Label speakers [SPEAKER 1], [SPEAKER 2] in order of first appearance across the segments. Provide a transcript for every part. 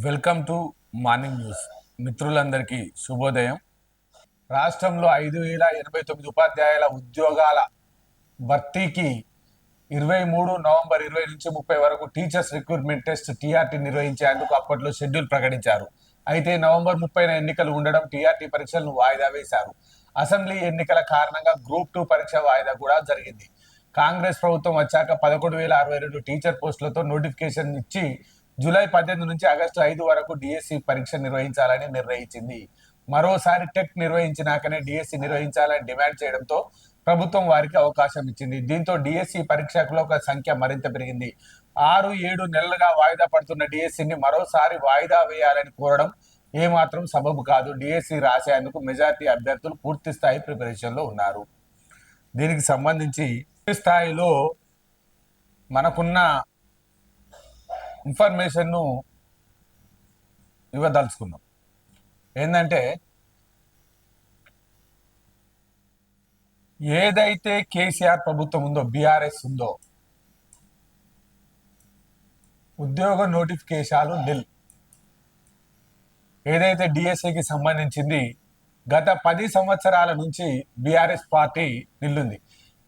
[SPEAKER 1] Welcome to morning news. మిత్రులందరికీ శుభోదయం. రాష్ట్రంలో ఐదు వేల ఎనభై తొమ్మిది ఉపాధ్యాయుల ఉద్యోగాల భర్తీకి ఇరవై మూడు నవంబర్ ఇరవై నుంచి ముప్పై వరకు టీచర్స్ రిక్రూట్మెంట్ టెస్ట్ టీఆర్టీ నిర్వహించేందుకు అప్పట్లో షెడ్యూల్ ప్రకటించారు. అయితే నవంబర్ ముప్పైన ఎన్నికలు ఉండడం టీఆర్టీ పరీక్షలను వాయిదా వేశారు. అసెంబ్లీ ఎన్నికల కారణంగా గ్రూప్ టూ పరీక్ష వాయిదా కూడా జరిగింది. కాంగ్రెస్ ప్రభుత్వం వచ్చాక పదకొండు వేల అరవై రెండు టీచర్ పోస్టులతో నోటిఫికేషన్ ఇచ్చి జూలై పద్దెనిమిది నుంచి ఆగస్టు ఐదు వరకు డిఎస్సి పరీక్ష నిర్వహించాలని నిర్ణయించింది. మరోసారి టెట్ నిర్వహించినాకనే డిఎస్సి నిర్వహించాలని డిమాండ్ చేయడంతో ప్రభుత్వం వారికి అవకాశం ఇచ్చింది. దీంతో డిఎస్సి పరీక్షకుల సంఖ్య మరింత పెరిగింది. ఆరు ఏడు నెలలుగా వాయిదా పడుతున్న డిఎస్సిని మరోసారి వాయిదా వేయాలని కోరడం ఏమాత్రం సబబు కాదు. డిఎస్సి రాసేందుకు మెజార్టీ అభ్యర్థులు పూర్తి స్థాయి ప్రిపరేషన్లో ఉన్నారు. దీనికి సంబంధించి పూర్తి స్థాయిలో మనకున్న ఇన్ఫర్మేషన్ను ఇవ్వదలుచుకున్నాం. ఏంటంటే ఏదైతే కేసీఆర్ ప్రభుత్వం ఉందో బీఆర్ఎస్ ఉందో ఉద్యోగ నోటిఫికేషన్లు నిల్. ఏదైతే డిఎస్ఏకి సంబంధించింది గత పది సంవత్సరాల నుంచి బీఆర్ఎస్ పార్టీ నిల్లుంది.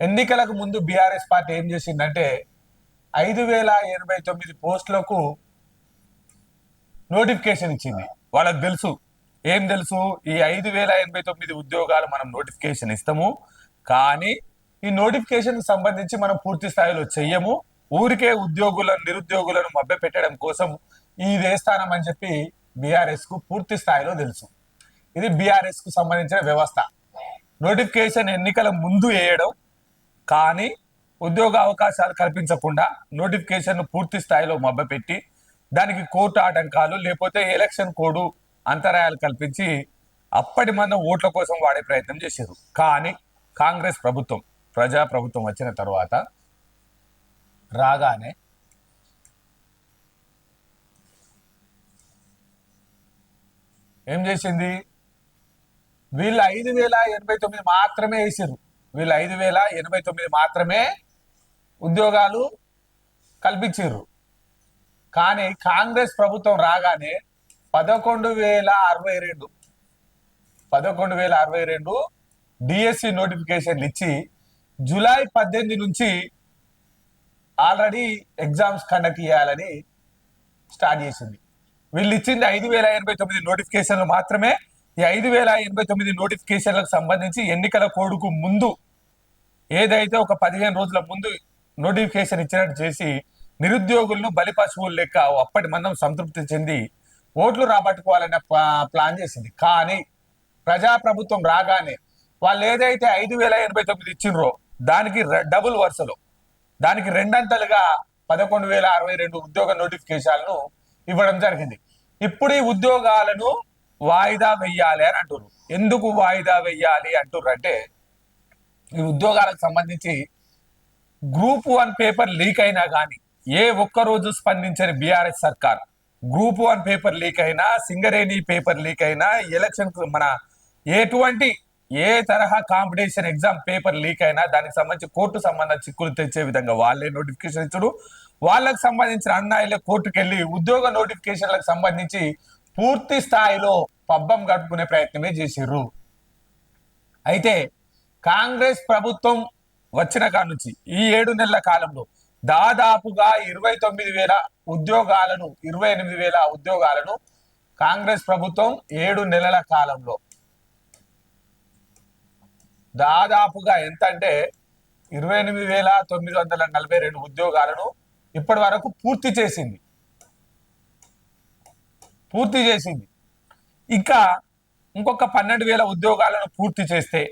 [SPEAKER 1] ఎన్నికలకు ముందు బీఆర్ఎస్ పార్టీ ఏం చేసిందంటే ఐదు వేల ఎనభై తొమ్మిది పోస్టులకు నోటిఫికేషన్ ఇచ్చింది. వాళ్ళకి తెలుసు. ఏం తెలుసు? ఈ ఐదు వేల ఎనభై తొమ్మిది ఉద్యోగాలు మనం నోటిఫికేషన్ ఇస్తాము. కానీ ఈ నోటిఫికేషన్ సంబంధించి మనం పూర్తి స్థాయిలో చెయ్యము. ఊరికే ఉద్యోగులను నిరుద్యోగులను మభ్య పెట్టడం కోసం ఈ వేస్తానం అని చెప్పి బీఆర్ఎస్కు పూర్తి స్థాయిలో తెలుసు. ఇది బీఆర్ఎస్కు సంబంధించిన వ్యవస్థ. నోటిఫికేషన్ ఎన్నికల ముందు వేయడం. కానీ ఉద్యోగ అవకాశాలు కల్పించకుండా నోటిఫికేషన్ పూర్తి స్థాయిలో మభ్యపెట్టి దానికి కోర్టు ఆటంకాలు లేకపోతే ఎలక్షన్ కోడ్ అంతరాయాలు కల్పించి అప్పటి మందం ఓట్ల కోసం వాడే ప్రయత్నం చేశారు. కానీ కాంగ్రెస్ ప్రభుత్వం ప్రజా ప్రభుత్వం వచ్చిన తర్వాత రాగానే ఏం చేసింది? వీళ్ళు ఐదు వేల ఎనభై తొమ్మిది మాత్రమే వేసారు వీళ్ళు ఐదు వేల ఎనభై తొమ్మిది మాత్రమే ఉద్యోగాలు కల్పించారు కానీ కాంగ్రెస్ ప్రభుత్వం రాగానే పదకొండు వేల అరవై రెండు పదకొండు వేల అరవై రెండు డిఎస్సి నోటిఫికేషన్లు ఇచ్చి జూలై పద్దెనిమిది నుంచి ఆల్రెడీ ఎగ్జామ్స్ కండక్ట్ చేయాలని స్టార్ట్ చేసింది. వీళ్ళు ఇచ్చింది ఐదు వేల ఎనభై తొమ్మిది నోటిఫికేషన్లు మాత్రమే. ఈ ఐదు వేల ఎనభై తొమ్మిది నోటిఫికేషన్లకు సంబంధించి ఎన్నికల కోడుకు ముందు ఏదైతే ఒక పదిహేను రోజుల ముందు నోటిఫికేషన్ ఇచ్చినట్టు చేసి నిరుద్యోగులను బలి పశువులు లెక్క అప్పటి మందం సంతృప్తి చెంది ఓట్లు రాబట్టుకోవాలనే ప్లా- ప్లాన్ చేసింది. కానీ ప్రజాప్రభుత్వం రాగానే వాళ్ళు ఏదైతే ఐదు వేల ఎనభై తొమ్మిది ఇచ్చిండ్రో దానికి డబుల్ వరుసలో. దానికి రెండంతలుగా పదకొండు వేల అరవై రెండు ఉద్యోగ నోటిఫికేషన్లను ఇవ్వడం జరిగింది. ఇప్పుడు ఈ ఉద్యోగాలను వాయిదా వెయ్యాలి అని అంటున్నారు ఎందుకు వాయిదా వెయ్యాలి అంటున్నారు అంటే ఈ ఉద్యోగాలకు సంబంధించి గ్రూప్ వన్ పేపర్ లీక్ అయినా కానీ ఏ ఒక్క రోజు స్పందించని బీఆర్ఎస్ సర్కార్. గ్రూప్ వన్ పేపర్ లీక్ అయినా సింగరేణి పేపర్ లీక్ అయినా ఎలక్షన్ మన ఎటువంటి ఏ తరహా కాంపిటీషన్ ఎగ్జామ్ పేపర్ లీక్ అయినా దానికి సంబంధించి కోర్టు సంబంధ చిక్కులు తెచ్చే విధంగా వాళ్ళే నోటిఫికేషన్ ఇచ్చుడు. వాళ్ళకు సంబంధించిన అన్నాయిలే కోర్టుకు వెళ్ళి ఉద్యోగ నోటిఫికేషన్లకు సంబంధించి పూర్తి స్థాయిలో పబ్బం గడుపుకునే ప్రయత్నమే చేసిర్రు. అయితే కాంగ్రెస్ ప్రభుత్వం వచ్చిన కాడ నుంచి ఈ ఏడు నెలల కాలంలో దాదాపుగా ఇరవై తొమ్మిది వేల ఉద్యోగాలను ఇరవై ఎనిమిది వేల ఉద్యోగాలను కాంగ్రెస్ ప్రభుత్వం ఏడు నెలల కాలంలో. దాదాపుగా ఎంత అంటే ఇరవై ఎనిమిది వేల తొమ్మిది వందల నలభై రెండు ఉద్యోగాలను ఇప్పటి వరకు పూర్తి చేసింది. పూర్తి చేసింది. ఇంకా ఇంకొక పన్నెండు వేల ఉద్యోగాలను పూర్తి చేస్తే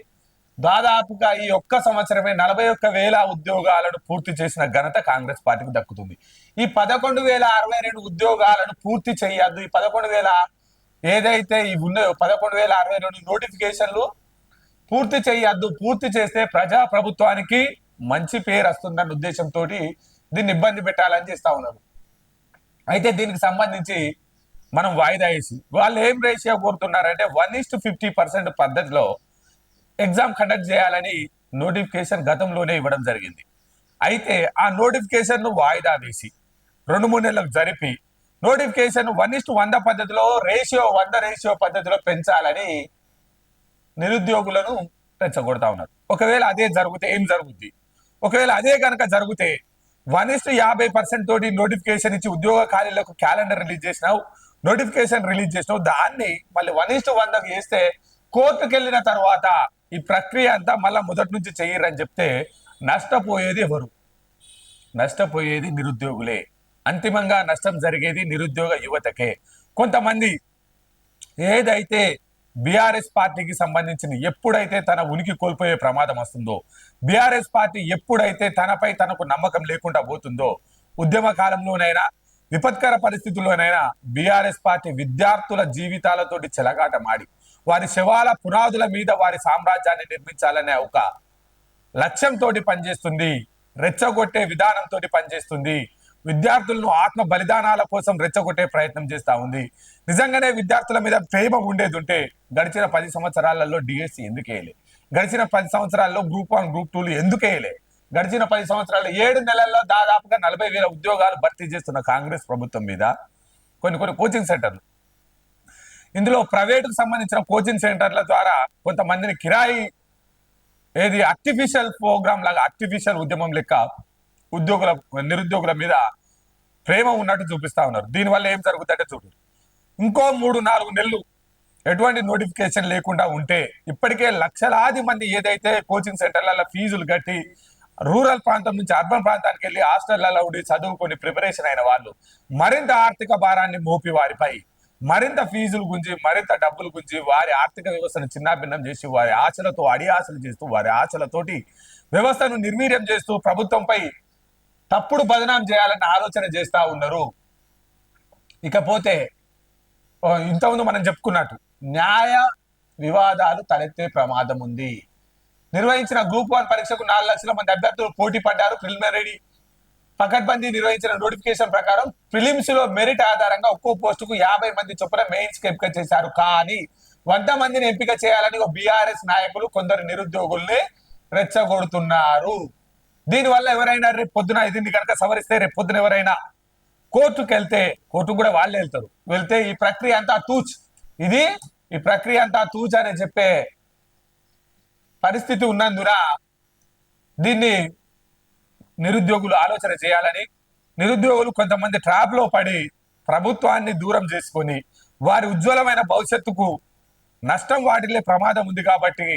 [SPEAKER 1] దాదాపుగా ఈ ఒక్క సంవత్సరమే నలభై ఒక్క వేల ఉద్యోగాలను పూర్తి చేసిన ఘనత కాంగ్రెస్ పార్టీకి దక్కుతుంది. ఈ పదకొండు వేల అరవై రెండు ఉద్యోగాలను పూర్తి చేయొద్దు. ఈ పదకొండు వేల ఏదైతే ఇవి ఉన్నాయో పదకొండు వేల అరవై రెండు నోటిఫికేషన్లు పూర్తి చేయొద్దు. పూర్తి చేస్తే ప్రజా ప్రభుత్వానికి మంచి పేరు వస్తుందన్న ఉద్దేశంతో దీన్ని ఇబ్బంది పెట్టాలని చేస్తా ఉన్నారు. అయితే దీనికి సంబంధించి మనం వాయిదా వేసి వాళ్ళు ఏం ratio కోరుతున్నారంటే one is to fifty percent పద్ధతిలో ఎగ్జామ్ కండక్ట్ చేయాలని నోటిఫికేషన్ గతంలోనే ఇవ్వడం జరిగింది. అయితే ఆ నోటిఫికేషన్ను వాయిదా వేసి రెండు మూడు నెలలకు జరిపి నోటిఫికేషన్ వన్ ఇస్టు వంద పద్ధతిలో రేషియో వంద రేషియో పద్ధతిలో పెంచాలని నిరుద్యోగులను రెచ్చగొడతా ఉన్నారు. ఒకవేళ అదే జరిగితే ఏం జరుగుద్ది? ఒకవేళ అదే కనుక జరిగితే వన్ ఇస్ట్ యాభై పర్సెంట్ తోటి నోటిఫికేషన్ ఇచ్చి ఉద్యోగ ఖాళీలకు క్యాలెండర్ రిలీజ్ చేసినావు నోటిఫికేషన్ రిలీజ్ చేసినావు దాన్ని మళ్ళీ వన్ ఇస్ట్ వందకు చేస్తే కోర్టుకు వెళ్ళిన తర్వాత ఈ ప్రక్రియ అంతా మళ్ళీ మొదటి నుంచి చెయ్యరని చెప్తే నష్టపోయేది ఎవరు? నష్టపోయేది నిరుద్యోగులే. అంతిమంగా నష్టం జరిగేది నిరుద్యోగ యువతకే. కొంతమంది ఏదైతే బీఆర్ఎస్ పార్టీకి సంబంధించిన ఎప్పుడైతే తన ఉనికి కోల్పోయే ప్రమాదం వస్తుందో బీఆర్ఎస్ పార్టీ ఎప్పుడైతే తనపై తనకు నమ్మకం లేకుండా పోతుందో ఉద్యమ కాలంలోనైనా విపత్కర పరిస్థితుల్లోనైనా బీఆర్ఎస్ పార్టీ విద్యార్థుల జీవితాలతోటి చెలగాటమాడి. వారి శవాల పునాదుల మీద వారి సామ్రాజ్యాన్ని నిర్మించాలనే ఒక లక్ష్యంతో పనిచేస్తుంది రెచ్చగొట్టే విధానంతో పనిచేస్తుంది. విద్యార్థులను ఆత్మ బలిదానాల కోసం రెచ్చగొట్టే ప్రయత్నం చేస్తా ఉంది. నిజంగానే విద్యార్థుల మీద ప్రేమ ఉండేది ఉంటే గడిచిన పది సంవత్సరాలలో డిఎస్సి ఎందుకు వేయలే? గడిచిన పది సంవత్సరాల్లో గ్రూప్ వన్ గ్రూప్ టూలు ఎందుకు వేయలే? గడిచిన పది సంవత్సరాల్లో ఏడు నెలల్లో దాదాపుగా నలభై వేల ఉద్యోగాలు భర్తీ చేస్తున్న కాంగ్రెస్ ప్రభుత్వం మీద కొన్ని కొన్ని కోచింగ్ సెంటర్లు ఇందులో ప్రైవేటుకు సంబంధించిన కోచింగ్ సెంటర్ల ద్వారా కొంతమందిని కిరాయి ఏది ఆర్టిఫిషియల్ ప్రోగ్రామ్ లాగా ఆర్టిఫిషియల్ ఉద్యమం లెక్క ఉద్యోగుల నిరుద్యోగుల మీద ప్రేమ ఉన్నట్టు చూపిస్తా ఉన్నారు. దీనివల్ల ఏం జరుగుతుందంటే చూడు. ఇంకో మూడు నాలుగు నెలలు ఎటువంటి నోటిఫికేషన్ లేకుండా ఉంటే ఇప్పటికే లక్షలాది మంది ఏదైతే కోచింగ్ సెంటర్లలో ఫీజులు కట్టి రూరల్ ప్రాంతం నుంచి అర్బన్ ప్రాంతానికి వెళ్ళి హాస్టళ్ళలో ఉండి చదువుకొని ప్రిపరేషన్ అయిన వాళ్ళు మరింత ఆర్థిక భారాన్ని మోపి వారిపై మరింత ఫీజులు గురించి మరింత డబ్బులు గురించి వారి ఆర్థిక వ్యవస్థను చిన్నాభిన్నం చేసి వారి ఆశలతో అడి ఆశలు చేస్తూ వారి ఆశలతోటి వ్యవస్థను నిర్వీర్యం చేస్తూ ప్రభుత్వంపై తప్పుడు బదనాం చేయాలన్న ఆలోచన చేస్తూ ఉన్నారు. ఇకపోతే ఇంతకుముందు మనం చెప్పుకున్నట్టు న్యాయ వివాదాలు తలెత్తే ప్రమాదం ఉంది. నిర్వహించిన గ్రూప్ వన్ పరీక్షకు నాలుగు లక్షల మంది అభ్యర్థులు పోటీ పడ్డారు ప్రిలిమినరీ పకడ్బందీ నిర్వహించిన నోటిఫికేషన్ ప్రకారం ప్రిలిమ్స్లో మెరిట్ ఆధారంగా ఒక్కో పోస్టుకు యాభై మంది చొప్పున మెయిన్స్కి ఎంపిక చేశారు కానీ వంద మందిని ఎంపిక చేయాలని ఒక బీఆర్ఎస్ నాయకులు కొందరు నిరుద్యోగుల్ని రెచ్చగొడుతున్నారు. దీనివల్ల ఎవరైనా రేపు పొద్దున దీన్ని కనుక సవరిస్తే రేపు పొద్దున ఎవరైనా కోర్టుకు వెళ్తే కోర్టుకు కూడా వాళ్ళే వెళ్తారు. వెళ్తే ఈ ప్రక్రియ అంతా తూచ్. ఇది ఈ ప్రక్రియ అంతా తూచ్ అని చెప్పే పరిస్థితి ఉన్నందున దీన్ని నిరుద్యోగులు ఆలోచన చేయాలని నిరుద్యోగులు కొంతమంది ట్రాప్లో పడి ప్రభుత్వాన్ని దూరం చేసుకొని వారి ఉజ్వలమైన భవిష్యత్తుకు నష్టం వాటిల్లే ప్రమాదం ఉంది కాబట్టి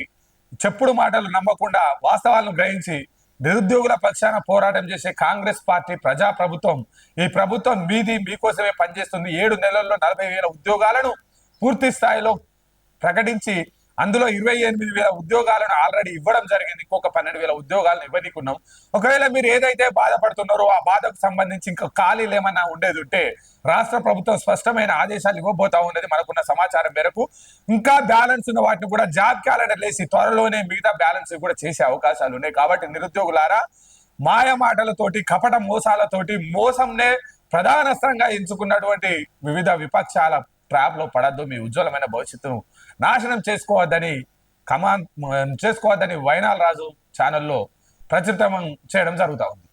[SPEAKER 1] చెప్పుడు మాటలు నమ్మకుండా వాస్తవాలను గ్రహించి నిరుద్యోగుల పక్షాన పోరాటం చేసే కాంగ్రెస్ పార్టీ ప్రజా ప్రభుత్వం ఈ ప్రభుత్వం మీది మీకోసమే పనిచేస్తుంది. ఏడు నెలల్లో నలభై వేల ఉద్యోగాలను పూర్తి స్థాయిలో ప్రకటించి అందులో ఇరవై ఎనిమిది వేల ఉద్యోగాలను ఆల్రెడీ ఇవ్వడం జరిగింది. ఇంకొక పన్నెండు వేల ఉద్యోగాలను ఇవ్వనీకున్నాం. ఒకవేళ మీరు ఏదైతే బాధపడుతున్నారో ఆ బాధకు సంబంధించి ఇంకా ఖాళీలు ఏమన్నా ఉండేది ఉంటే రాష్ట్ర ప్రభుత్వం స్పష్టమైన ఆదేశాలు ఇవ్వబోతా ఉన్నది మనకున్న సమాచారం మేరకు. ఇంకా బ్యాలెన్స్ ఉన్న వాటిని కూడా జాబ్ క్యాలెండర్ లేసి త్వరలోనే మిగతా బ్యాలెన్స్ కూడా చేసే అవకాశాలు ఉన్నాయి. కాబట్టి నిరుద్యోగులారా మాయ మాటలతోటి కపట మోసాలతోటి మోసంనే ప్రధానస్త్రంగా ఎంచుకున్నటువంటి వివిధ విపక్షాల ట్రాప్లో పడద్దు. మీ ఉజ్వలమైన భవిష్యత్తును నాశనం చేసుకోవద్దని కమాన్ చేసుకోవద్దని వైనాల్ రాజు ఛానల్లో ప్రచురితం చేయడం జరుగుతూ ఉంది.